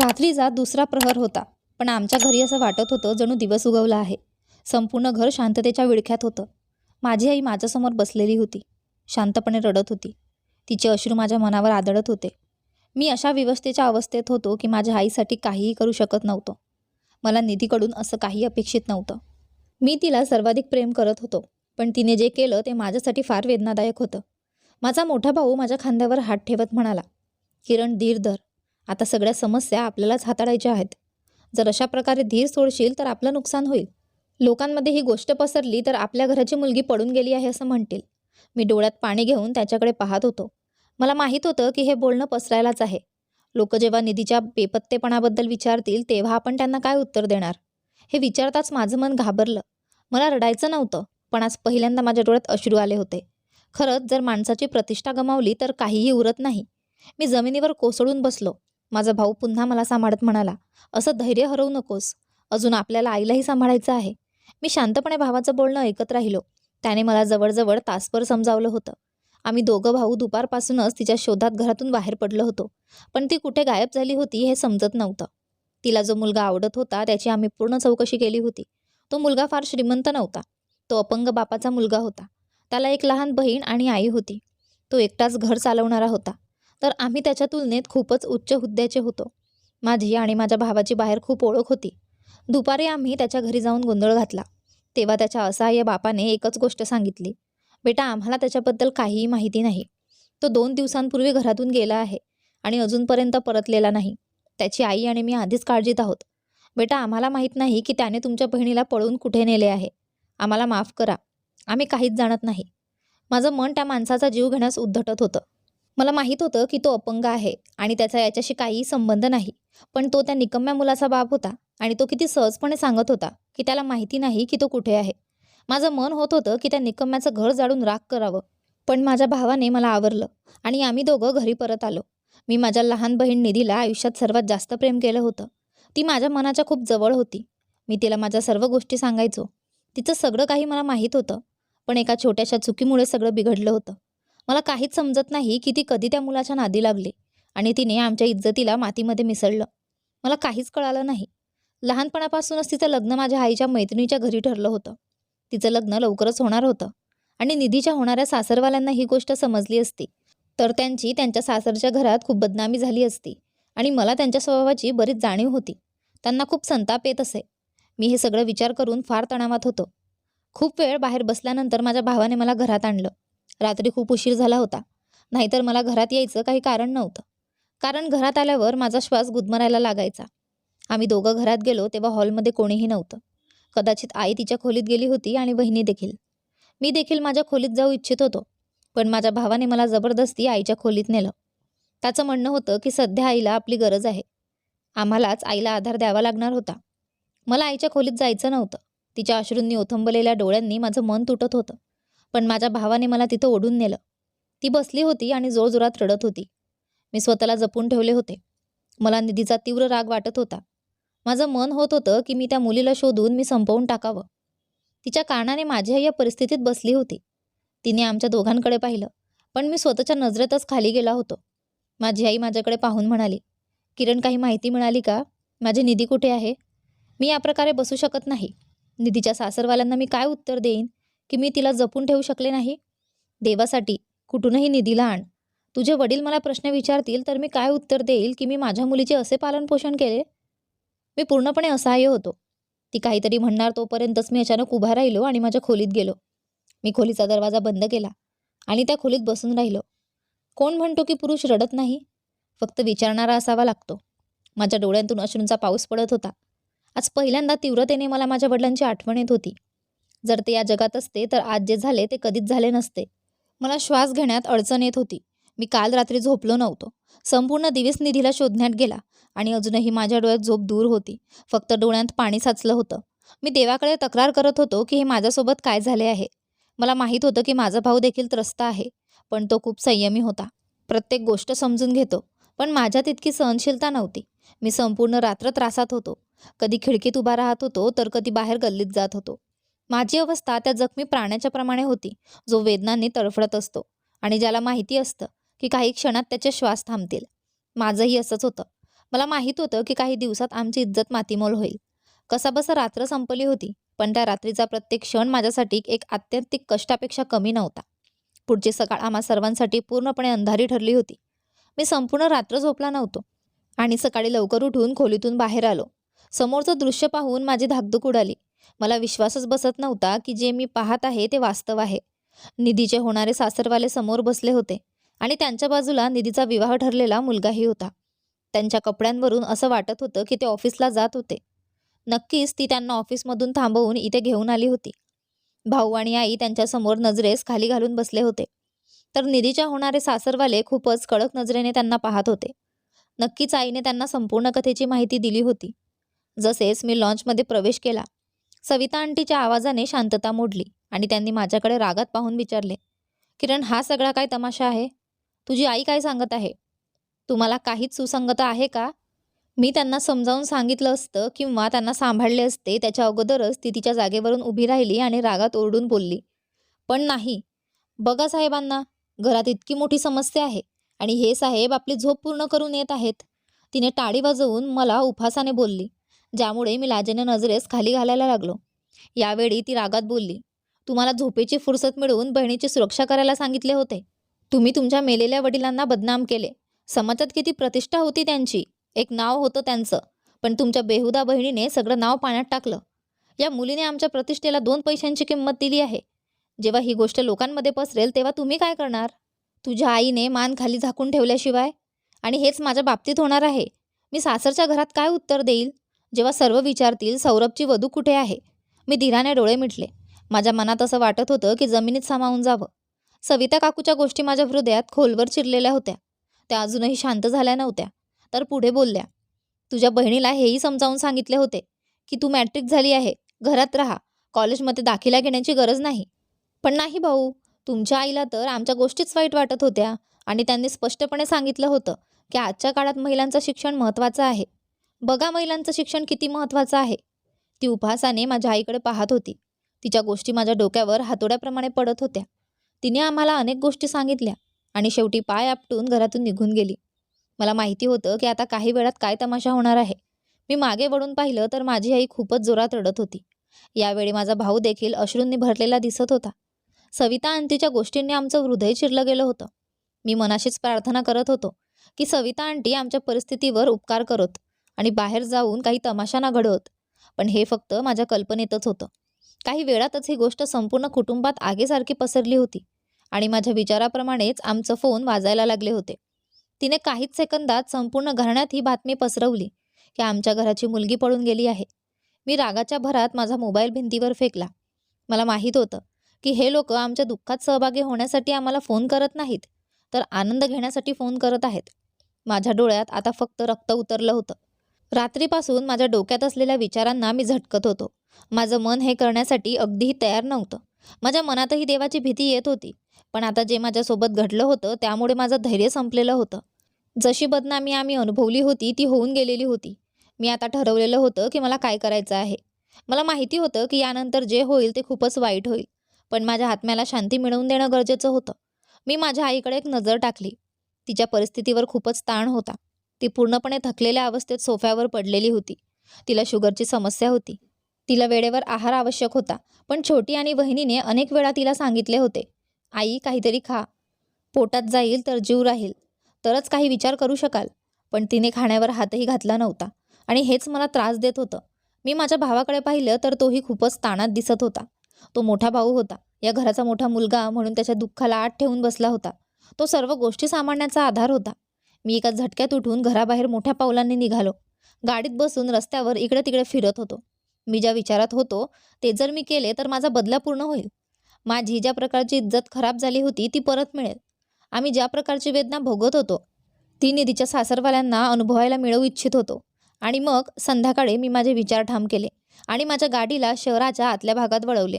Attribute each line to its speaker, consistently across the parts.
Speaker 1: रात्रीचा दुसरा प्रहर होता पण आमच्या घरी असं वाटत होतं जणू दिवस उगवला आहे. संपूर्ण घर शांततेच्या विळख्यात होतं. माझी आई माझ्यासमोर बसलेली होती. शांतपणे रडत होती. तिचे अश्रू माझ्या मनावर आदळत होते. मी अशा व्यवस्थेच्या अवस्थेत होतो की माझ्या आईसाठी काहीही करू शकत नव्हतो. मला निधीकडून असं काही अपेक्षित नव्हतं. मी तिला सर्वाधिक प्रेम करत होतो पण तिने जे केलं ते माझ्यासाठी फार वेदनादायक होतं. माझा मोठा भाऊ माझ्या खांद्यावर हात ठेवत म्हणाला किरण धीर धर. आता सगळ्या समस्या आपल्यालाच हाताळायच्या आहेत. जर अशा प्रकारे धीर सोडशील तर आपलं नुकसान होईल. लोकांमध्ये ही गोष्ट पसरली तर आपल्या घराची मुलगी पडून गेली आहे असं म्हणतील. मी डोळ्यात पाणी घेऊन त्याच्याकडे पाहत होतो. मला माहीत होतं की हे बोलणं पसरायलाच आहे. लोक जेव्हा निधीच्या बेपत्तेपणाबद्दल विचारतील तेव्हा आपण त्यांना काय उत्तर देणार? हे विचारताच माझं मन घाबरलं. मला रडायचं नव्हतं पण आज पहिल्यांदा माझ्या डोळ्यात अश्रू आले होते. खरंच जर माणसाची प्रतिष्ठा गमावली तर काहीही उरत नाही. मी जमिनीवर कोसळून बसलो. माझा भाऊ पुन्हा मला सांभाळत म्हणाला असं धैर्य हरवू नकोस. अजून आपल्याला आईलाही सांभाळायचं आहे. मी शांतपणे भावाचं बोलणं ऐकत राहिलो. त्याने मला जवळजवळ तासभर समजावलं होतं. आम्ही दोघं भाऊ दुपारपासूनच तिच्या शोधात घरातून बाहेर पडलो होतो पण ती कुठे गायब झाली होती हे समजत नव्हतं. तिला जो मुलगा आवडत होता त्याची आम्ही पूर्ण चौकशी केली होती. तो मुलगा फार श्रीमंत नव्हता. तो अपंग बापाचा मुलगा होता. त्याला एक लहान बहीण आणि आई होती. तो एकटाच घर चालवणारा होता. तर आम्ही त्याच्या तुलनेत खूपच उच्च हुद्द्याचे होतो. माझी आणि माझ्या भावाची बाहेर खूप ओळख होती. दुपारी आम्ही त्याच्या घरी जाऊन गोंधळ घातला. तेव्हा त्याच्या असहाय्य बापाने एकच गोष्ट सांगितली. बेटा आम्हाला त्याच्याबद्दल काहीही माहिती नाही. तो दोन दिवसांपूर्वी घरातून गेला आहे आणि अजूनपर्यंत परतलेला नाही. त्याची आई आणि मी आधीच काळजीत आहोत. बेटा आम्हाला माहीत नाही की त्याने तुमच्या बहिणीला पळून कुठे नेले आहे. आम्हाला माफ करा. आम्ही काहीच जाणत नाही. माझं मन त्या माणसाचा जीव घेण्यास उद्धटत होतं. मला माहीत होतं की तो अपंग आहे आणि त्याचा याच्याशी काहीही संबंध नाही. पण तो त्या निकम्या मुलाचा बाप होता आणि तो किती सहजपणे सांगत होता की त्याला माहिती नाही की तो कुठे आहे. माझं मन होत होतं की त्या निकम्याचं घर जाळून राग करावं. पण माझ्या भावाने मला आवरलं आणि आम्ही दोघं घरी परत आलो. मी माझ्या लहान बहीण निधीला आयुष्यात सर्वात जास्त प्रेम केलं होतं. ती माझ्या मनाच्या खूप जवळ होती. मी तिला माझ्या सर्व गोष्टी सांगायचो. तिचं सगळं काही मला माहीत होतं पण एका छोट्याशा चुकीमुळे सगळं बिघडलं होतं. मला काहीच समजत नाही की ती कधी त्या मुलाच्या नादी लागली आणि तिने आमच्या इज्जतीला मातीमध्ये मिसळलं. मला काहीच कळालं नाही. लहानपणापासूनच तिचं लग्न माझ्या आईच्या मैत्रिणीच्या घरी ठरलं होतं. तिचं लग्न लवकरच होणार होतं आणि निधीच्या होणाऱ्या सासरवाल्यांना ही गोष्ट समजली असती. तर त्यांची त्यांच्या सासरच्या घरात खूप बदनामी झाली असती आणि मला त्यांच्या स्वभावाची बरीच जाणीव होती. त्यांना खूप संताप येत असे. मी हे सगळं विचार करून फार तणावात होतो. खूप वेळ बाहेर बसल्यानंतर माझ्या भावाने मला घरात आणलं. रात्री खूप उशीर झाला होता. नाहीतर मला घरात यायचं काही कारण नव्हतं. कारण घरात आल्यावर माझा श्वास गुदमरायला लागायचा. आम्ही दोघं घरात गेलो तेव्हा हॉलमध्ये कोणीही नव्हतं. कदाचित आई तिच्या खोलीत गेली होती आणि बहिणी देखील. मी देखील माझ्या खोलीत जाऊ इच्छित होतो पण माझ्या भावाने मला जबरदस्ती आईच्या खोलीत नेलं. त्याचं म्हणणं होतं की सध्या आईला आपली गरज आहे. आम्हालाच आईला आधार द्यावा लागणार होता. मला आईच्या खोलीत जायचं नव्हतं. तिच्या अश्रूंनी ओथंबलेल्या डोळ्यांनी माझं मन तुटत होतं. पण माझ्या भावाने मला तिथं ओढून नेलं. ती बसली होती आणि जोरजोरात रडत होती. मी स्वतःला जपून ठेवले होते. मला निधीचा तीव्र राग वाटत होता. माझं मन होत होतं की मी त्या मुलीला शोधून मी संपवून टाकावं. तिच्या कारणाने माझी आई या परिस्थितीत बसली होती. तिने आमच्या दोघांकडे पाहिलं पण मी स्वतःच्या नजरेतच खाली गेला होतो. माझी आई माझ्याकडे पाहून म्हणाली किरण काही माहिती मिळाली का? माझी निधी कुठे आहे? मी या प्रकारे बसू शकत नाही. निधीच्या सासरवाल्यांना मी काय उत्तर देईन? की मी तिला जपून ठेवू शकले नाही? देवासाठी कुठूनही निधीला आण तुझे वडील मला प्रश्न विचारतील तर मी काय उत्तर देईल की मी माझ्या मुलीचे असे पालनपोषण केले? मी पूर्णपणे असहाय्य होतो. ती काहीतरी म्हणणार तोपर्यंतच मी अचानक उभा राहिलो आणि माझ्या खोलीत गेलो. मी खोलीचा दरवाजा बंद केला आणि त्या खोलीत बसून राहिलो. कोण म्हणतो की पुरुष रडत नाही? फक्त विचारणारा असावा लागतो. माझ्या डोळ्यांतून अश्रूंचा पाऊस पडत होता. आज पहिल्यांदा तीव्रतेने मला माझ्या वडिलांची आठवण येत होती. जर ते या जगात असते तर आज जे झाले ते कधीच झाले नसते. मला श्वास घेण्यात अडचण येत होती. मी काल रात्री झोपलो नव्हतो. संपूर्ण दिवस निधीला शोधण्यात गेला आणि अजूनही माझ्या डोळ्यात झोप दूर होती. फक्त डोळ्यात पाणी साचलं होतं. मी देवाकडे तक्रार करत होतो की हे माझ्यासोबत काय झाले आहे. मला माहीत होतं की माझा भाऊ देखील त्रस्त आहे पण तो खूप संयमी होता. प्रत्येक गोष्ट समजून घेतो पण माझ्यात इतकी सहनशीलता नव्हती. मी संपूर्ण रात्र त्रासात होतो. कधी खिडकीत उभा राहत होतो तर कधी बाहेर गल्लीत जात होतो. माझी अवस्था त्या जखमी प्राण्याच्या प्रमाणे होती जो वेदनांनी तडफडत असतो आणि ज्याला माहिती असतं की काही क्षणात त्याचे श्वास थांबतील. माझंही असंच होतं. मला माहीत होतं की काही दिवसात आमची इज्जत मातीमोल होईल. कसाबसा रात्र संपली होती पण त्या रात्रीचा प्रत्येक क्षण माझ्यासाठी एक आत्यंतिक कष्टापेक्षा कमी नव्हता. पुढची सकाळ आम्हा सर्वांसाठी पूर्णपणे अंधारी ठरली होती. मी संपूर्ण रात्र झोपला नव्हतो आणि सकाळी लवकर उठून खोलीतून बाहेर आलो. समोरचं दृश्य पाहून माझी धाकधूक उडाली. मला विश्वासच बसत नव्हता की जे मी पाहत आहे ते वास्तव आहे. निधीचे होणारे सासरवाले समोर बसले होते आणि त्यांच्या बाजूला निधीचा विवाह ठरलेला मुलगाही होता. त्यांच्या कपड्यांवरून असं वाटत होतं की ते ऑफिसला जात होते. नक्कीच ती त्यांना ऑफिसमधून थांबवून इथे घेऊन आली होती. भाऊ आणि आई त्यांच्यासमोर नजरेस खाली घालून बसले होते. तर निधीच्या होणारे सासरवाले खूपच कडक नजरेने त्यांना पाहत होते. नक्कीच आईने त्यांना संपूर्ण कथेची माहिती दिली होती. जसेच मी लॉन्चमध्ये प्रवेश केला सविता आंटीच्या आवाजाने शांतता मोडली आणि त्यांनी माझ्याकडे रागात पाहून विचारले किरण हा सगळा काय तमाशा आहे? तुझी आई काय सांगत आहे? तुम्हाला काहीच सुसंगता आहे का? मी त्यांना समजावून सांगितलं असतं किंवा त्यांना सांभाळले असते त्याच्या अगोदरच ती तिच्या जागेवरून उभी राहिली आणि रागात ओरडून बोलली पण नाही. बघा साहेबांना घरात इतकी मोठी समस्या आहे आणि हे साहेब आपली झोप पूर्ण करून येत आहेत. तिने टाळी वाजवून मला उपासाने बोलली ज्यामुळे मी लाजेने नजरेस खाली घालायला लागलो. यावेळी ती रागात बोलली तुम्हाला झोपेची फुरसत मिळवून बहिणीची सुरक्षा करायला सांगितले होते. तुम्ही तुमच्या मेलेल्या वडिलांना बदनाम केले. समाजात किती प्रतिष्ठा होती त्यांची. एक नाव होतं त्यांचं पण तुमच्या बेहुदा बहिणीने सगळं नाव पाण्यात टाकलं. या मुलीने आमच्या प्रतिष्ठेला दोन पैशांची किंमत दिली आहे. जेव्हा ही गोष्ट लोकांमध्ये पसरेल तेव्हा तुम्ही काय करणार? तुझ्या आईने मान खाली झाकून ठेवल्याशिवाय? आणि हेच माझ्या बाबतीत होणार आहे. मी सासरच्या घरात काय उत्तर देईल? जेव्हा सर्व विचारतील सौरभची वधू कुठे आहे? मी धीराने डोळे मिटले. माझ्या मनात असं वाटत होतं की जमिनीत सामावून जावं. सविता काकूच्या गोष्टी माझ्या हृदयात खोलवर चिरलेल्या होत्या. त्या अजूनही शांत झाल्या नव्हत्या. तर पुढे बोलल्या तुझ्या बहिणीला हेही समजावून सांगितले होते की तू मॅट्रिक झाली आहे. घरात राहा. कॉलेजमध्ये दाखिला घेण्याची गरज नाही. पण नाही भाऊ. तुमच्या आईला तर आमच्या गोष्टीच वाईट वाटत होत्या आणि त्यांनी स्पष्टपणे सांगितलं होतं की आजच्या काळात महिलांचं शिक्षण महत्त्वाचं आहे. बघा महिलांचं शिक्षण किती महत्त्वाचं आहे. ती उपहासाने माझ्या आईकडे पाहत होती. तिच्या गोष्टी माझ्या डोक्यावर हातोड्याप्रमाणे पडत होत्या. तिने आम्हाला अनेक गोष्टी सांगितल्या आणि शेवटी पाय आपटून घरातून निघून गेली. मला माहिती होतं की आता काही वेळात काय तमाशा होणार आहे. मी मागे वळून पाहिलं तर माझी आई खूपच जोरात रडत होती. यावेळी माझा भाऊ देखील अश्रूंनी भरलेला दिसत होता. सविता आंटीच्या गोष्टींनी आमचं हृदय चिरलं गेलं होतं. मी मनाशीच प्रार्थना करत होतो की सविता आंटी आमच्या परिस्थितीवर उपकार करत आणि बाहेर जाऊन काही तमाशा ना घडवत. पण हे फक्त माझ्या कल्पनेतच होतं. काही वेळातच ही गोष्ट संपूर्ण कुटुंबात आगेसारखी पसरली होती आणि माझ्या विचाराप्रमाणेच आमचं फोन वाजायला लागले होते. तिने काहीच सेकंदात संपूर्ण घराण्यात ही बातमी पसरवली की आमच्या घराची मुलगी पळून गेली आहे. मी रागाच्या भरात माझा मोबाईल भिंतीवर फेकला. मला माहीत होतं की हे लोक आमच्या दुःखात सहभागी होण्यासाठी आम्हाला फोन करत नाहीत तर आनंद घेण्यासाठी फोन करत आहेत. माझ्या डोळ्यात आता फक्त रक्त उतरलं होतं. रात्रीपासून माझ्या डोक्यात असलेल्या विचारांना मी झटकत होतो. माझं मन हे करण्यासाठी अगदीही तयार नव्हतं. माझ्या मनातही देवाची भीती येत होती. पण आता जे माझ्यासोबत घडलं होतं त्यामुळे माझं धैर्य संपलेलं होतं. जशी बदनामी आम्ही अनुभवली होती ती होऊन गेलेली होती. मी आता ठरवलेलं होतं की मला काय करायचं आहे. मला माहिती होतं की यानंतर जे होईल ते खूपच वाईट होईल. पण माझ्या आत्म्याला शांती मिळवून देणं गरजेचं होतं. मी माझ्या आईकडे एक नजर टाकली. तिच्या परिस्थितीवर खूपच ताण होता. ती पूर्णपणे थकलेल्या अवस्थेत सोफ्यावर पडलेली होती. तिला शुगरची समस्या होती. तिला वेळेवर आहार आवश्यक होता पण छोटी आणि वहिनीने अनेक वेळा तिला सांगितले होते आई काहीतरी खा. पोटात जाईल तर जीव राहील. तरच काही विचार करू शकाल. पण तिने खाण्यावर हातही घातला नव्हता आणि हेच मला त्रास देत होतं. मी माझ्या भावाकडे पाहिलं तर तोही खूपच ताणात दिसत होता. तो मोठा भाऊ होता. या घराचा मोठा मुलगा म्हणून त्याच्या दुःखाला आत ठेवून बसला होता. तो सर्व गोष्टी सामान्याचा आधार होता. मी एका झटक्यात उठून घराबाहेर मोठ्या पावलांनी निघालो. गाडीत बसून रस्त्यावर इकडे तिकडे फिरत होतो. मी ज्या विचारात होतो ते जर मी केले तर माझा बदला पूर्ण होईल. माझी ज्या प्रकारची इज्जत खराब झाली होती ती परत मिळेल. आम्ही ज्या प्रकारची वेदना भोगत होतो ती निधीच्या सासरवाल्यांना अनुभवायला मिळवू इच्छित होतो. आणि मग संध्याकाळी मी माझे विचार ठाम केले आणि माझ्या गाडीला शहराच्या आतल्या भागात वळवले.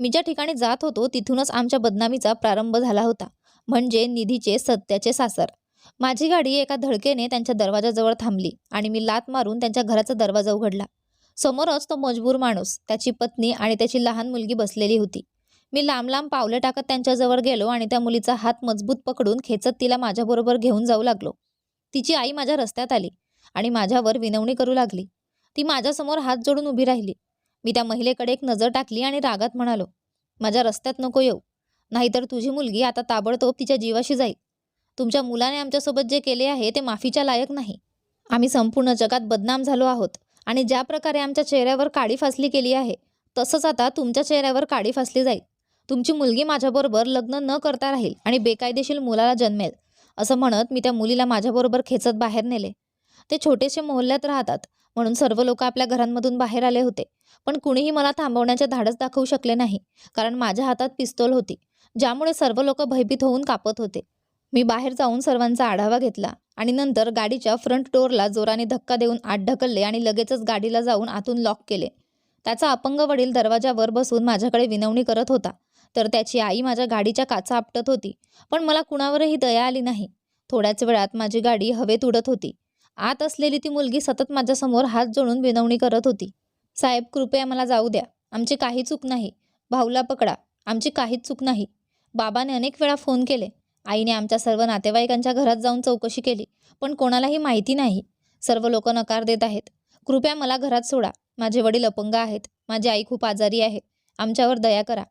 Speaker 1: मी ज्या ठिकाणी जात होतो तिथूनच आमच्या बदनामीचा प्रारंभ झाला होता. म्हणजे निधीचे सत्याचे सासर. माझी गाडी एका धडकेने त्यांच्या दरवाजाजवळ थांबली आणि मी लात मारून त्यांच्या घराचा दरवाजा उघडला. समोरच तो मजबूर माणूस त्याची पत्नी आणि त्याची लहान मुलगी बसलेली होती. मी लांब लांब पावले टाकत त्यांच्याजवळ गेलो आणि त्या मुलीचा हात मजबूत पकडून खेचत तिला माझ्याबरोबर घेऊन जाऊ लागलो. तिची आई माझ्या रस्त्यात आली आणि माझ्यावर विनवणी करू लागली. ती माझ्यासमोर हात जोडून उभी राहिली. मी त्या महिलेकडे एक नजर टाकली आणि रागात म्हणालो माझ्या रस्त्यात नको येऊ. नाहीतर तुझी मुलगी आता ताबडतोब तिच्या जीवाशी जाईल. तुमच्या मुलाने आमच्यासोबत जे केले आहे ते माफीच्या लायक नाही. आम्ही संपूर्ण जगात बदनाम झालो आहोत आणि ज्या प्रकारे आमच्या चेहऱ्यावर काडी फासली केली आहे तसंच आता तुमच्या चेहऱ्यावर काडी फासली जाईल. तुमची मुलगी माझ्याबरोबर लग्न न करता राहील आणि बेकायदेशीर मुलाला जन्मेल असं म्हणत मी त्या मुलीला माझ्याबरोबर खेचत बाहेर नेले. ते छोटेसे मोहल्ल्यात राहतात म्हणून सर्व लोक आपल्या घरांमधून बाहेर आले होते पण कुणीही मला थांबवण्याचे धाडस दाखवू शकले नाही कारण माझ्या हातात पिस्तोल होती ज्यामुळे सर्व लोक भयभीत होऊन कापत होते. मी बाहेर जाऊन सर्वांचा आढावा घेतला आणि नंतर गाडीच्या फ्रंट डोअरला जोराने धक्का देऊन आत ढकलले आणि लगेचच गाडीला जाऊन आतून लॉक केले. त्याचा अपंग वडील दरवाजावर बसून माझ्याकडे विनवणी करत होता. तर त्याची आई माझ्या गाडीच्या काचा आपटत होती. पण मला कुणावरही दया आली नाही. थोड्याच वेळात माझी गाडी हवेत उडत होती. आत असलेली ती मुलगी सतत माझ्यासमोर हात जोडून विनवणी करत होती. साहेब कृपया मला जाऊ द्या. आमची काही चूक नाही. भाऊला पकडा. आमची काहीच चूक नाही. बाबाने अनेक वेळा फोन केले. आईने आमच्या सर्व नातेवाईकांच्या घरात जाऊन चौकशी केली पण कोणालाही माहिती नाही. सर्व लोक नकार देत आहेत. कृपया मला घरात सोडा. माझे वडील अपंग आहेत. माझी आई खूप आजारी आहे. आमच्यावर दया करा.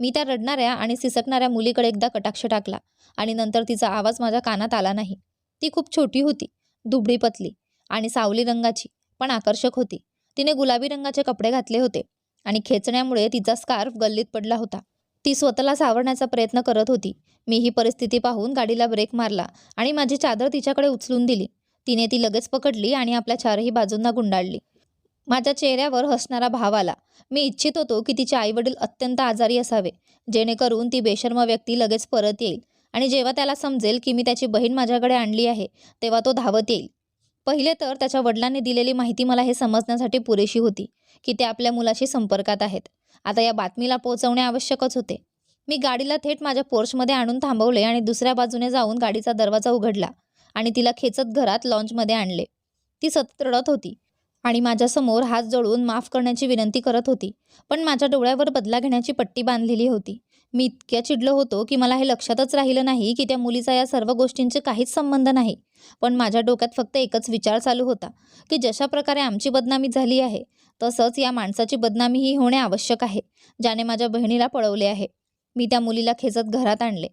Speaker 1: मी त्या रडणाऱ्या आणि सिसकणाऱ्या मुलीकडे एकदा कटाक्ष टाकला आणि नंतर तिचा आवाज माझ्या कानात आला नाही. ती खूप छोटी होती दुबळी पतली आणि सावली रंगाची पण आकर्षक होती. तिने गुलाबी रंगाचे कपडे घातले होते आणि खेचण्यामुळे तिचा स्कार्फ गल्लीत पडला होता. ती स्वतःला सावरण्याचा प्रयत्न करत होती. मी ही परिस्थिती पाहून गाडीला ब्रेक मारला आणि माझी चादर तिच्याकडे उचलून दिली. तिने ती लगेच पकडली आणि आपल्या चारही बाजूंना गुंडाळली. माझ्या चेहऱ्यावर हसणारा भाव आला. मी इच्छित होतो की तिचे आईवडील अत्यंत आजारी असावे जेणेकरून ती बेशर्म व्यक्ती लगेच परत येईल आणि जेव्हा त्याला समजेल की मी त्याची बहीण माझ्याकडे आणली आहे तेव्हा तो धावत येईल. पहिले तर त्याच्या वडिलांनी दिलेली माहिती मला हे समजण्यासाठी पुरेशी होती की ते आपल्या मुलाशी संपर्कात आहेत. आता या बातमीला पोहोचवणे आवश्यकच होते. मी गाडीला थेट माझ्या पोर्चमध्ये आणून थांबवले आणि दुसऱ्या बाजूने जाऊन गाडीचा दरवाजा उघडला आणि तिला खेचत घरात लॉन्चमध्ये आणले. ती सतत रडत होती आणि माझ्यासमोर हात जोडून माफ करण्याची विनंती करत होती पण माझ्या डोळ्यावर बदला घेण्याची पट्टी बांधलेली होती. मी इतक्या चिडलो होतो की मला हे लक्षातच राहिलं नाही की त्या मुलीचा या सर्व गोष्टींचे काहीच संबंध नाही. पण माझ्या डोक्यात फक्त एकच विचार चालू होता की जशा प्रकारे आमची बदनामी झाली आहे तसंच या माणसाची बदनामीही होणे आवश्यक आहे ज्याने माझ्या बहिणीला पळवले आहे. मी त्या मुलीला खेचत घरात आणले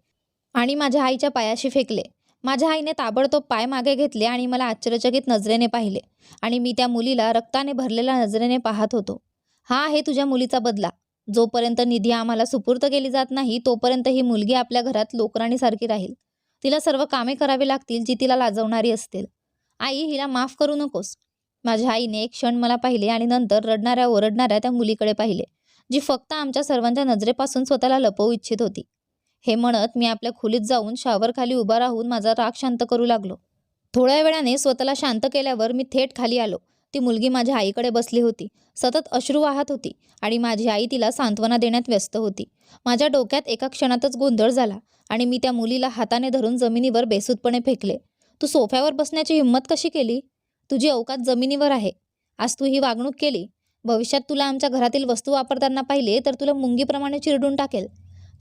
Speaker 1: आणि माझ्या आईच्या पायाशी फेकले. माझ्या आईने ताबडतोब पाय मागे घेतले आणि मला आश्चर्यचकित नजरेने पाहिले आणि मी त्या मुलीला रक्ताने भरलेल्या नजरेने पाहत होतो. हा आहे तुझ्या मुलीचा बदला. जोपर्यंत निधी आम्हाला सुपूर्त केली जात नाही तोपर्यंत ही मुलगी आपल्या घरात लोकराणीसारखी राहील. तिला सर्व कामे करावी लागतील जी तिला लाजवणारी असतील. आई हिला माफ करू नकोस. माझ्या आईने एक क्षण मला पाहिले आणि नंतर रडणाऱ्या ओरडणाऱ्या त्या मुलीकडे पाहिले जी फक्त आमच्या सर्वांच्या नजरेपासून स्वतःला लपवू इच्छित होती. हे म्हणत मी आपल्या खोलीत जाऊन शावरखाली उभा राहून माझा राग शांत करू लागलो. थोड्या वेळाने स्वतःला शांत केल्यावर मी थेट खाली आलो. ती मुलगी माझ्या आईकडे बसली होती. सतत अश्रू वाहत होती आणि माझी आई तिला सांत्वना देण्यात व्यस्त होती. माझ्या डोक्यात एका क्षणातच गोंधळ झाला आणि मी त्या मुलीला हाताने धरून जमिनीवर बेसूदपणे फेकले. तू सोफ्यावर बसण्याची हिंमत कशी केली? तुझी अवकात जमिनीवर आहे. आज तू ही वागणूक केली. भविष्यात तुला आमच्या घरातील वस्तू वापरताना पाहिले तर तुला मुंगीप्रमाणे चिरडून टाकेल.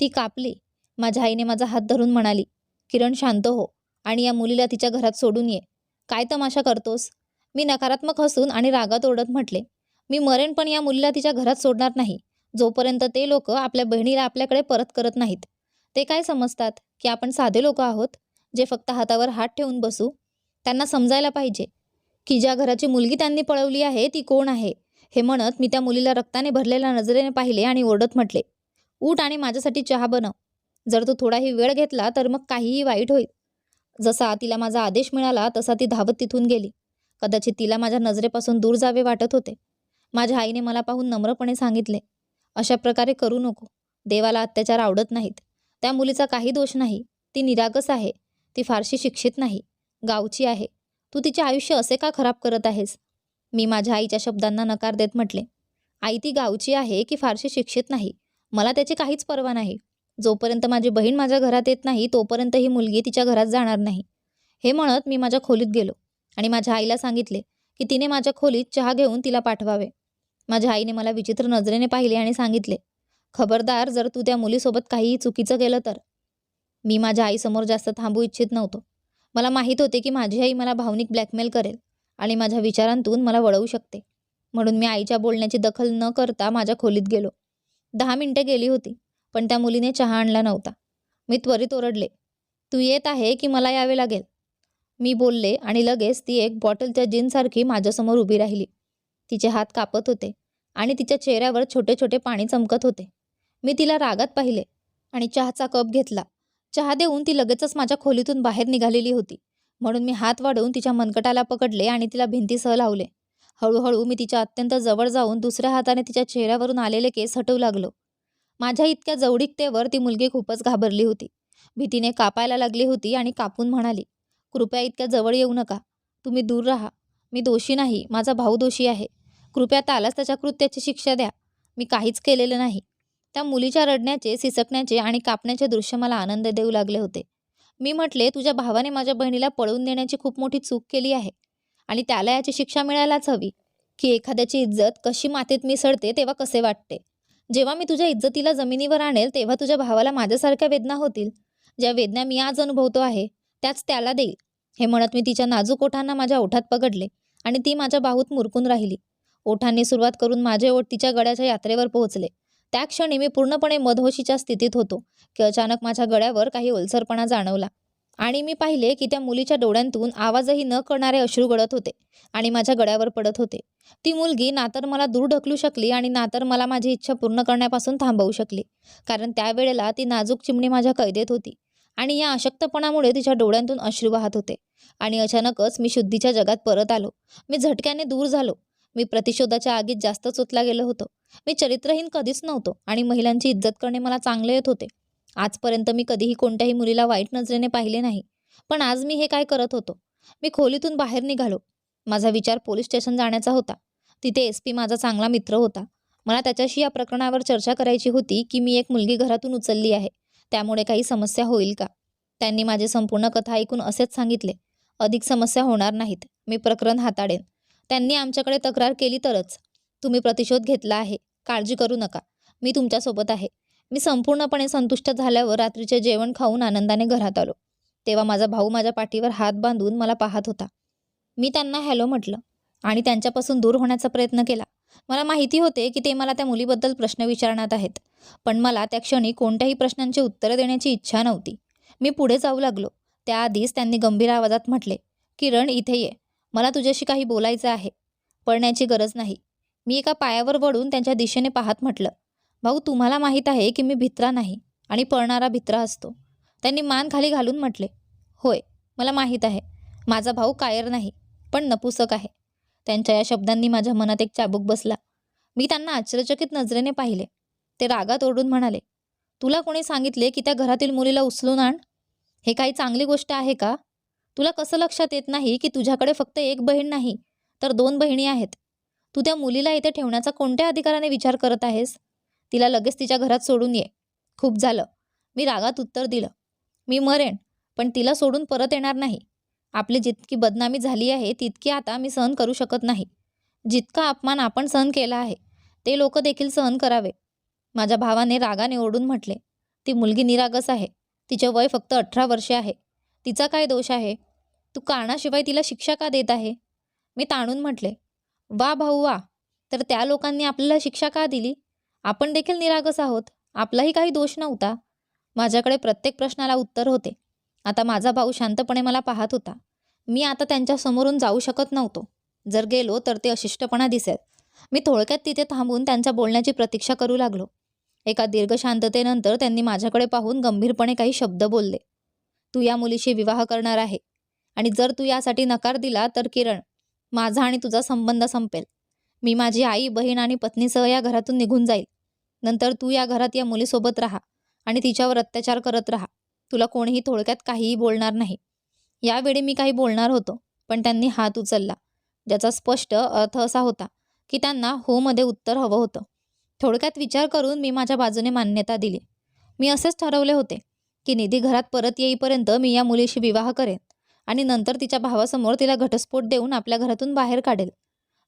Speaker 1: ती कापली. माझ्या आईने माझा हात धरून म्हणाली किरण शांत हो आणि या मुलीला तिच्या घरात सोडून ये. काय तमाशा करतोस? मी नकारात्मक हसून आणि रागात ओरडत म्हटले मी मरेन पण या मुलीला तिच्या घरात सोडणार नाही. जोपर्यंत ते लोक आपल्या बहिणीला आपल्याकडे परत करत नाहीत. ते काय समजतात की आपण साधे लोक आहोत जे फक्त हातावर हात ठेवून बसू? त्यांना समजायला पाहिजे की ज्या घराची मुलगी त्यांनी पळवली आहे ती कोण आहे? हे म्हणत मी त्या मुलीला रक्ताने भरलेल्या नजरेने पाहिले आणि ओरडत म्हटले उठ आणि माझ्यासाठी चहा बनव. जर तू थोडाही वेळ घेतला तर मग काहीही वाईट होईल. जसा तिला माझा आदेश मिळाला तसा ती धावत तिथून गेली. कदाचित तिला माझ्या नजरेपासून दूर जावे वाटत होते. माझ्या आईने मला पाहून नम्रपणे सांगितले अशा प्रकारे करू नको. देवाला अत्याचार आवडत नाहीत. त्या मुलीचा काही दोष नाही. ती निरागस आहे. ती फारशी शिक्षित नाही. गावची आहे. तू तिचे आयुष्य असे का खराब करत आहेस? मी माझ्या आईच्या शब्दांना नकार देत म्हटले आई ती गावची आहे की फारशी शिक्षित नाही. मला त्याची काहीच पर्वा नाही. जोपर्यंत माझी बहीण माझ्या घरात येत नाही तोपर्यंत ही मुलगी तिच्या घरात जाणार नाही. हे म्हणत मी माझ्या खोलीत गेलो. आणि माझ्या आईला सांगितले की तिने माझ्या खोलीत चहा घेऊन तिला पाठवावे. माझ्या आईने मला विचित्र नजरेने पाहिले आणि सांगितले खबरदार जर तू त्या मुलीसोबत काहीही चुकीचं केलं तर. मी माझ्या आईसमोर जास्त थांबू इच्छित नव्हतो. मला माहीत होते की माझी आई मला भावनिक ब्लॅकमेल करेल आणि माझ्या विचारांतून मला वळवू शकते. म्हणून मी आईच्या बोलण्याची दखल न करता माझ्या खोलीत गेलो. दहा मिनिटे गेली होती पण त्या मुलीने चहा आणला नव्हता. मी त्वरित ओरडले तू येत आहे की मला यावे लागेल? मी बोलले आणि लगेच ती एक बॉटलच्या जिनसारखी माझ्यासमोर उभी राहिली. तिचे हात कापत होते आणि तिच्या चेहऱ्यावर छोटे छोटे पाणी चमकत होते. मी तिला रागात पाहिले आणि चहाचा कप घेतला. चहा देऊन ती लगेचच माझ्या खोलीतून बाहेर निघालेली होती. म्हणून मी हात वाढवून तिच्या मनकटाला पकडले आणि तिला भिंतीसह लावले. हळूहळू मी तिच्या अत्यंत जवळ जाऊन दुसऱ्या हाताने तिच्या चेहऱ्यावरून आलेले केस हटवू लागलो. माझ्या इतक्या जवळीकतेवर ती मुलगी खूपच घाबरली होती. भीतीने कापायला लागली होती आणि कापून म्हणाली कृपया इतक्या जवळ येऊ नका. तुम्ही दूर राहा. मी दोषी नाही. माझा भाऊ दोषी आहे. कृपया त्यालाच त्याच्या कृत्याची शिक्षा द्या. मी काहीच केलेलं नाही. त्या मुलीच्या रडण्याचे सिसकण्याचे आणि कापण्याचे दृश्य मला आनंद देऊ लागले होते. मी म्हटले तुझ्या भावाने माझ्या बहिणीला पळवून देण्याची खूप मोठी चूक केली आहे आणि त्याला याची शिक्षा मिळायलाच हवी. की एखाद्याची इज्जत कशी मातीत मिसळते तेव्हा कसे वाटते? जेव्हा मी तुझ्या इज्जतीला जमिनीवर आणेल तेव्हा तुझ्या भावाला माझ्यासारख्या वेदना होतील. ज्या वेदना मी आज अनुभवतो आहे त्याच त्याला देईल. हे म्हणत मी तिच्या नाजूक ओठांना माझ्या ओठात पकडले आणि ती माझ्या बाहूत मुरकून राहिली. ओठांनी सुरुवात करून माझे ओठ तिच्या गळ्याच्या यात्रेवर पोहोचले. त्या क्षणी मी पूर्णपणे मधोशीच्या स्थितीत होतो. की अचानक माझ्या गळ्यावर काही ओलसरपणा जाणवला आणि मी पाहिले की त्या मुलीच्या डोळ्यांतून आवाजही न करणारे अश्रू गळत होते आणि माझ्या गळ्यावर पडत होते. ती मुलगी ना तर मला दूर ढकलू शकली आणि ना तर मला माझी इच्छा पूर्ण करण्यापासून थांबवू शकली. कारण त्यावेळेला ती नाजूक चिमणी माझ्या कैदेत होती. आणि या अशक्तपणामुळे तिच्या डोळ्यांतून अश्रू वाहत होते. आणि अचानकच मी शुद्धीच्या जगात परत आलो. मी झटक्याने दूर झालो. मी प्रतिशोधाच्या आगीत जास्त चोतला गेलो होतो. मी चरित्रहीन कधीच नव्हतो आणि महिलांची इज्जत करणे मला चांगले येत होते. आजपर्यंत मी कधीही कोणत्याही मुलीला वाईट नजरेने पाहिले नाही. पण आज मी हे काय करत होतो? मी खोलीतून बाहेर निघालो. माझा विचार पोलीस स्टेशन जाण्याचा होता. तिथे एस पी माझा चांगला मित्र होता. मला त्याच्याशी या प्रकरणावर चर्चा करायची होती की मी एक मुलगी घरातून उचलली आहे. त्यामुळे काही समस्या होईल का? त्यांनी माझी संपूर्ण कथा ऐकून असेच सांगितले. अधिक समस्या होणार नाहीत. मी प्रकरण हाताळेन. त्यांनी आमच्याकडे तक्रार केली तरच. तुम्ही प्रतिशोध घेतला आहे. काळजी करू नका. मी तुमच्यासोबत आहे. मी संपूर्णपणे संतुष्ट झाल्यावर रात्रीचे जेवण खाऊन आनंदाने घरात आलो. तेव्हा माझा भाऊ माझ्या पाठीवर हात बांधून मला पाहत होता. मी त्यांना हॅलो म्हटलं आणि त्यांच्यापासून दूर होण्याचा प्रयत्न केला. मला माहिती होते की ते मला त्या मुलीबद्दल प्रश्न विचारणार आहेत. पण मला त्या क्षणी कोणत्याही प्रश्नांची उत्तरं देण्याची इच्छा नव्हती. मी पुढे जाऊ लागलो. त्याआधीच त्यांनी गंभीर आवाजात म्हटले किरण इथे ये. मला तुझ्याशी काही बोलायचं आहे. पळण्याची गरज नाही. मी एका पायावर वळून त्यांच्या दिशेने पाहत म्हटलं भाऊ तुम्हाला माहीत आहे की मी भित्रा नाही आणि पळणारा भित्रा असतो. त्यांनी मान खाली घालून म्हटले होय मला माहीत आहे. माझा भाऊ कायर नाही पण नपुसक आहे. त्यांच्या या शब्दांनी माझ्या मनात एक चाबूक बसला. मी त्यांना आश्चर्यचकित नजरेने पाहिले. ते रागात ओरडून म्हणाले तुला कोणी सांगितले की त्या घरातील मुलीला उचलून आण? हे काही चांगली गोष्ट आहे का? तुला कसं लक्षात येत नाही की तुझ्याकडे फक्त एक बहीण नाही तर दोन बहिणी आहेत? तू त्या मुलीला इथे ठेवण्याचा कोणत्या अधिकाराने विचार करत आहेस? तिला लगेच तिच्या घरात सोडून ये. खूप झालं. मी रागात उत्तर दिलं मी मरेन पण तिला सोडून परत येणार नाही. आपली जितकी बदनामी झाली आहे तितकी आता मी सहन करू शकत नाही. जितका अपमान आपण सहन केला आहे ते लोक देखील सहन करावे. माझ्या भावाने रागाने ओढून म्हटले ती मुलगी निरागस आहे. तिचे वय फक्त अठरा वर्षे आहे. तिचा काय दोष आहे? तू कारणाशिवाय तिला शिक्षा का देत आहे? मी ताणून म्हटले वा भाऊ वा. तर त्या लोकांनी आपल्याला शिक्षा का दिली? आपण देखील निरागस आहोत. आपलाही काही दोष नव्हता. माझ्याकडे प्रत्येक प्रश्नाला उत्तर होते. आता माझा भाऊ शांतपणे मला पाहत होता. मी आता त्यांच्या समोरून जाऊ शकत नव्हतो. जर गेलो तर ते अशिष्टपणा दिसेल. मी थोडक्यात तिथे थांबून त्यांच्या बोलण्याची प्रतीक्षा करू लागलो. एका दीर्घ शांततेनंतर त्यांनी माझ्याकडे पाहून गंभीरपणे काही शब्द बोलले. तू या मुलीशी विवाह करणार आहे. आणि जर तू यासाठी नकार दिला तर किरण माझा आणि तुझा संबंध संपेल. मी माझी आई बहीण आणि पत्नीसह या घरातून निघून जाईल. नंतर तू या घरात या मुलीसोबत राहा आणि तिच्यावर अत्याचार करत राहा. तुला कोणीही थोडक्यात काहीही बोलणार नाही. यावेळी मी काही बोलणार होतो पण त्यांनी हात उचलला ज्याचा स्पष्ट अर्थ असा होता की त्यांना होमध्ये उत्तर हवं होतं. थोडक्यात विचार करून मी माझ्या बाजूने मान्यता दिली. मी असेच ठरवले होते की निधी घरात परत येईपर्यंत मी या मुलीशी विवाह करेन आणि नंतर तिच्या भावासमोर तिला घटस्फोट देऊन आपल्या घरातून बाहेर काढेल.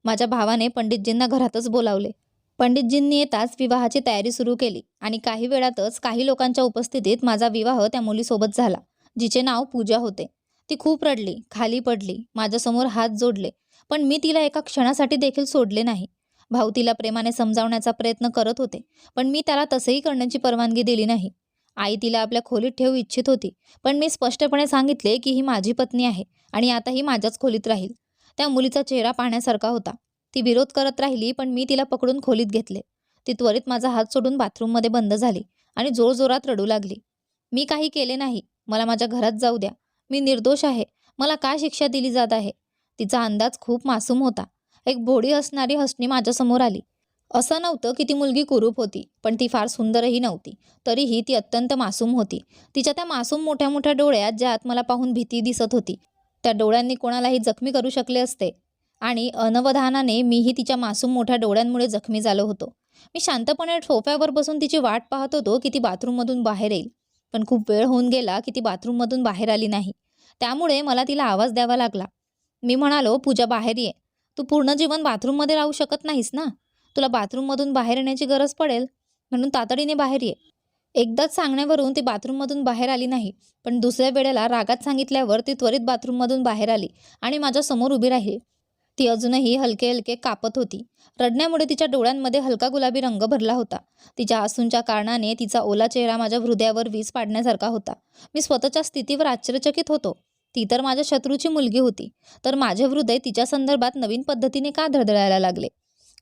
Speaker 1: माझ्या भावाने पंडितजींना घरातच बोलावले. पंडितजींनी येताच विवाहाची तयारी सुरू केली आणि काही वेळातच काही लोकांच्या उपस्थितीत माझा विवाह त्या मुलीसोबत झाला जिचे नाव पूजा होते. ती खूप रडली खाली पडली माझ्यासमोर हात जोडले पण मी तिला एका क्षणासाठी देखील सोडले नाही. भाऊ तिला प्रेमाने समजावण्याचा प्रयत्न करत होते पण मी त्याला तसेही करण्याची परवानगी दिली नाही. आई तिला आपल्या खोलीत ठेवू इच्छित होती पण मी स्पष्टपणे सांगितले की ही माझी पत्नी आहे आणि आता ही माझ्याच खोलीत राहील. त्या मुलीचा चेहरा पाहण्यासारखा होता. ती विरोध करत राहिली पण मी तिला पकडून खोलीत घेतले. ती त्वरित माझा हात सोडून बाथरूममध्ये बंद झाली आणि जोरजोरात रडू लागली. मी काही केले नाही. मला माझ्या घरात जाऊ द्या. मी निर्दोष आहे. मला काय शिक्षा दिली जात आहे? तिचा अंदाज खूप मासूम होता. एक भोडी असणारी हसणी माझ्यासमोर आली. असं नव्हतं की ती मुलगी कुरूप होती पण ती फार सुंदरही नव्हती. तरीही ती अत्यंत मासूम होती. तिच्या त्या मासूम मोठ्या मोठ्या डोळ्यात ज्यात मला पाहून भीती दिसत होती त्या डोळ्यांनी कोणालाही जखमी करू शकले असते. आणि अनवधानाने मीही तिच्या मासूम मोठ्या डोळ्यांमुळे जखमी झालो होतो. मी शांतपणे सोफ्यावर बसून तिची वाट पाहत होतो की ती बाथरूममधून बाहेर येईल. पण खूप वेळ होऊन गेला की ती बाथरूममधून बाहेर आली नाही. त्यामुळे मला तिला आवाज द्यावा लागला. मी म्हणालो पूजा बाहेर ये. तू पूर्ण जीवन बाथरूममध्ये राहू शकत नाहीस ना? तुला बाथरूममधून बाहेर येण्याची गरज पडेल. म्हणून तातडीने बाहेर ये. एकदाच सांगण्यावरून ती बाथरूममधून बाहेर आली नाही पण दुसऱ्या वेळेला रागात सांगितल्यावर ती त्वरित बाथरूममधून बाहेर आली आणि माझ्यासमोर उभी राहिली. ती अजूनही हलके हलके कापत होती. रडण्यामुळे तिच्या डोळ्यांमध्ये हलका गुलाबी रंग भरला होता. तिच्या आसूंच्या कारणाने तिचा ओला चेहरा माझ्या हृदयावर वीज पाडण्यासारखा होता. मी स्वतःच्या स्थितीवर आश्चर्यचकित होतो. ती तर माझ्या शत्रूची मुलगी होती. तर माझे हृदय तिच्या संदर्भात नवीन पद्धतीने का धडधडायला लागले?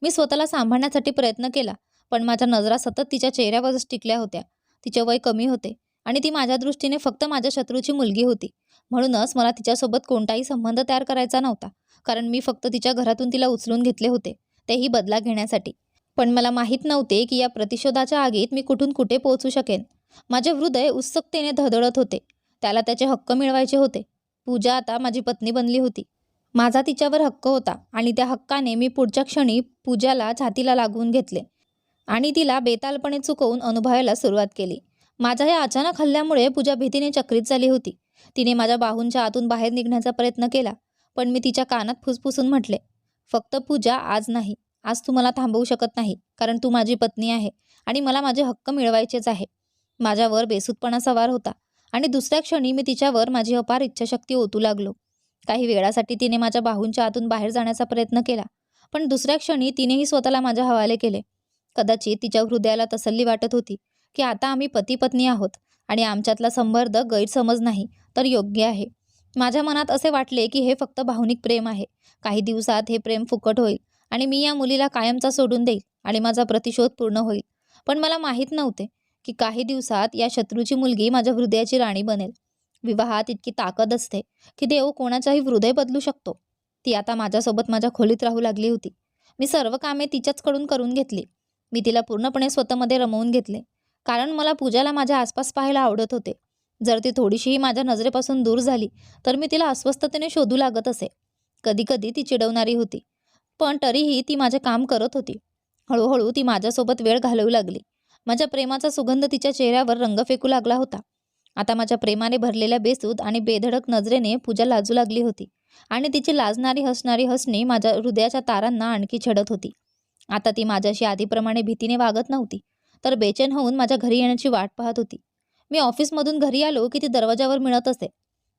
Speaker 1: मी स्वतःला सांभाळण्यासाठी प्रयत्न केला पण माझ्या नजरा सतत तिच्या चेहऱ्यावरच टिकल्या होत्या. तिचे वय कमी होते आणि ती माझ्या दृष्टीने फक्त माझ्या शत्रूची मुलगी होती. म्हणूनच मला तिच्यासोबत कोणताही संबंध तयार करायचा नव्हता. कारण मी फक्त तिच्या घरातून तिला उचलून घेतले होते तेही बदला घेण्यासाठी. पण मला माहीत नव्हते की या प्रतिशोधाच्या आगीत मी कुठून कुठे पोहोचू शकेन. माझे हृदय उत्सुकतेने धडधडत होते. त्याला त्याचे हक्क मिळवायचे होते. पूजा आता माझी पत्नी बनली होती. माझा तिच्यावर हक्क होता आणि त्या हक्काने मी पुढच्या क्षणी पूजाला छातीला लागवून घेतले आणि तिला बेतालपणे चुकवून अनुभवायला सुरुवात केली. माझ्या या अचानक हल्ल्यामुळे पूजा भीतीने चक्रीत झाली होती. तिने माझ्या बाहूंच्या आतून बाहेर निघण्याचा प्रयत्न केला. पण मी तिच्या कानात फुसफुसून म्हटले फक्त पूजा आज नाही. आज तू मला थांबवू शकत नाही कारण तू माझी पत्नी आहे आणि मला माझे हक्क मिळवायचेच आहे. माझ्यावर बेसूतपणा सवार होता आणि दुसऱ्या क्षणी मी तिच्यावर माझी अपार इच्छाशक्ती ओतू लागलो. काही वेळासाठी तिने माझ्या बाहूंच्या आतून बाहेर जाण्याचा प्रयत्न केला पण दुसऱ्या क्षणी तिनेही स्वतःला माझ्या हवाले केले. कदाचित तिच्या हृदयाला तसल्ली वाटत होती की आता आम्ही पती पत्नी आहोत आणि आमच्यातला संबर्ध गैरसमज नाही तर योग्य आहे. माझ्या मनात असे वाटले की हे फक्त भावनिक प्रेम आहे. काही दिवसात हे प्रेम फुकट होईल आणि मी या मुलीला कायमचा सोडून देईल आणि माझा प्रतिशोध पूर्ण होईल. पण मला माहीत नव्हते की काही दिवसात या शत्रूची मुलगी माझ्या हृदयाची राणी बनेल. विवाहात इतकी ताकद असते की देव कोणाच्याही हृदय बदलू शकतो. ती आता माझ्यासोबत माझ्या खोलीत राहू लागली होती. मी सर्व कामे तिच्याचकडून करून घेतली. मी तिला पूर्णपणे स्वतःमध्ये रमवून घेतले. कारण मला पूजाला माझ्या आसपास पाहायला आवडत होते. जर ती थोडीशीही माझ्या नजरेपासून दूर झाली तर मी तिला अस्वस्थतेने शोधू लागत असे. कधीकधी ती चिडवणारी होती पण तरीही ती माझे काम करत होती. हळूहळू ती माझ्यासोबत वेळ घालवू लागली. माझ्या प्रेमाचा सुगंध तिच्या चेहऱ्यावर रंग फेकू लागला होता. आता माझ्या प्रेमाने भरलेल्या बेसूद आणि बेधडक नजरेने पूजा लाजू लागली होती आणि तिची लाजणारी हसणारी हसणी माझ्या हृदयाच्या तारांना आणखी छडत होती. आता ती माझ्याशी आधीप्रमाणे भीतीने वागत नव्हती तर बेचैन होऊन माझ्या घरी येण्याची वाट पाहत होती. मी ऑफिसमधून घरी आलो की ती दरवाजावर मिळत असे.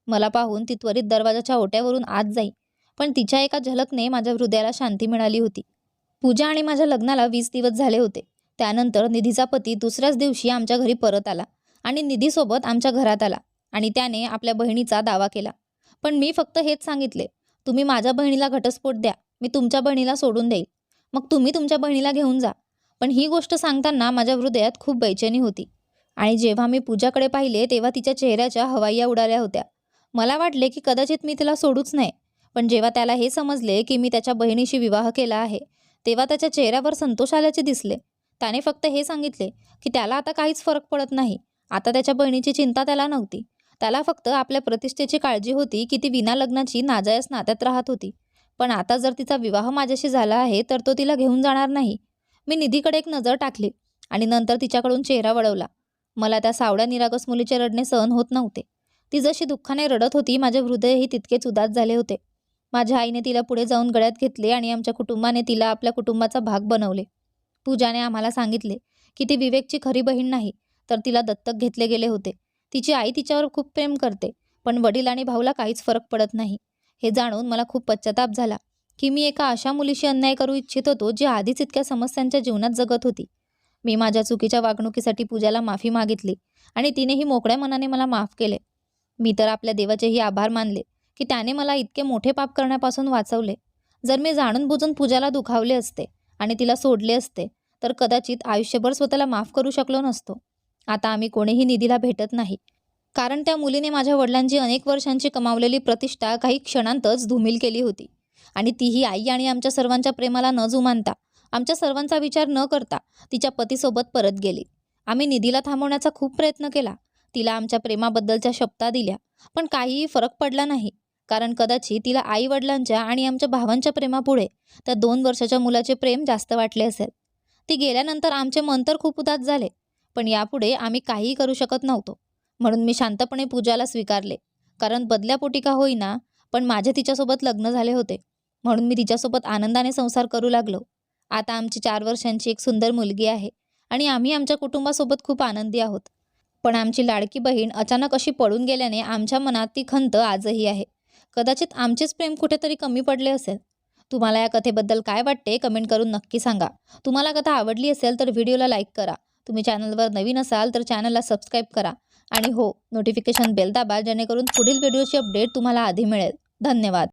Speaker 1: मला पाहून ती त्वरित दरवाजाच्या ओट्यावरून आत जाई पण तिच्या एका झलकने माझ्या हृदयाला शांती मिळाली होती. पूजा आणि माझ्या लग्नाला वीस दिवस झाले होते. त्यानंतर निधीचा पती दुसऱ्याच दिवशी आमच्या घरी परत आला आणि निधीसोबत आमच्या घरात आला आणि त्याने आपल्या बहिणीचा दावा केला. पण मी फक्त हेच सांगितले तुम्ही माझ्या बहिणीला घटस्फोट द्या. मी तुमच्या बहिणीला सोडून देईल. मग तुम्ही तुमच्या बहिणीला घेऊन जा. पण ही गोष्ट सांगताना माझ्या हृदयात खूप बैचेनी होती. आणि जेव्हा मी पूजाकडे पाहिले तेव्हा तिच्या चेहऱ्याच्या हवाईया उडाल्या होत्या. मला वाटले की कदाचित मी तिला सोडूच नाही पण जेव्हा त्याला हे समजले की मी त्याच्या बहिणीशी विवाह केला आहे तेव्हा त्याच्या चेहऱ्यावर संतोष आल्याचे दिसले. त्याने फक्त हे सांगितले की त्याला आता काहीच फरक पडत नाही. आता त्याच्या बहिणीची चिंता त्याला नव्हती. त्याला फक्त आपल्या प्रतिष्ठेची काळजी होती की ती विना लग्नाची नाजायस नात्यात राहत होती. पण आता जर तिचा विवाह माझ्याशी झाला आहे तर तो तिला घेऊन जाणार नाही. मी निधीकडे एक नजर टाकली आणि नंतर तिच्याकडून चेहरा वळवला. मला त्या सावड्या निरागस मुलीचे रडणे सहन होत नव्हते. ती जशी दुःखाने रडत होती माझे हृदयही तितकेच उदास झाले होते. माझ्या आईने तिला पुढे जाऊन गळ्यात घेतले आणि आमच्या कुटुंबाने तिला आपल्या कुटुंबाचा भाग बनवले. पूजाने आम्हाला सांगितले की ती विवेकची खरी बहीण नाही तर तिला दत्तक घेतले गेले होते. तिची आई तिच्यावर खूप प्रेम करते पण वडील आणि भाऊला काहीच फरक पडत नाही. हे जाणून मला खूप पश्चाताप झाला की मी एका अशा मुलीशी अन्याय करू इच्छित होतो जी आधीच इतक्या समस्यांच्या जीवनात जगत होती. मी माझ्या चुकीच्या वागणुकीसाठी पूजाला माफी मागितली आणि तिनेही मोकळ्या मनाने मला माफ केले. मी तर आपल्या देवाचेही आभार मानले की त्याने मला इतके मोठे पाप करण्यापासून वाचवले. जर मी जाणून बुजून पूजाला दुखावले असते आणि तिला सोडले असते तर कदाचित आयुष्यभर स्वतःला माफ करू शकलो नसतो. आता आम्ही कोणीही निधीला भेटत नाही. कारण त्या मुलीने माझ्या वडिलांची अनेक वर्षांची कमावलेली प्रतिष्ठा काही क्षणांतच धुमिल केली होती आणि तीही आई आणि आमच्या सर्वांच्या प्रेमाला न जुमानता आमच्या सर्वांचा विचार न करता तिच्या पतीसोबत परत गेली. आम्ही निधीला थांबवण्याचा खूप प्रयत्न केला. तिला आमच्या प्रेमाबद्दलच्या शब्दा दिल्या पण काहीही फरक पडला नाही. कारण कदाचित तिला आई वडिलांच्या आणि आमच्या भावांच्या प्रेमापुढे त्या दोन वर्षाच्या मुलाचे प्रेम जास्त वाटले असेल. ती गेल्यानंतर आमचे मन तर खूप उदास झाले पण यापुढे आम्ही काहीही करू शकत नव्हतो. म्हणून मी शांतपणे पूजाला स्वीकारले. कारण बदल्यापोटी का होईना पण माझे तिच्यासोबत लग्न झाले होते. म्हणून मी तिच्यासोबत आनंदाने संसार करू लागलो. आता आमची चार वर्षांची एक सुंदर मुलगी आहे आणि आम्ही आमच्या कुटुंबासोबत खूप आनंदी आहोत. पण आमची लाडकी बहीण अचानक अशी पळून गेल्याने आमच्या मनात ती खंत आजही आहे. कदाचित आमचेच प्रेम कुठेतरी कमी पडले असेल. तुम्हाला या कथेबद्दल काय वाटते कमेंट करून नक्की सांगा. तुम्हाला कथा आवडली असेल तर व्हिडिओला लाईक करा. तुम्ही चॅनलवर नवीन असाल तर चॅनलला सबस्क्राईब करा. आणि हो नोटिफिकेशन बेल दाबा जेणेकरून पुढील व्हिडिओची अपडेट तुम्हाला आधी मिळेल. धन्यवाद.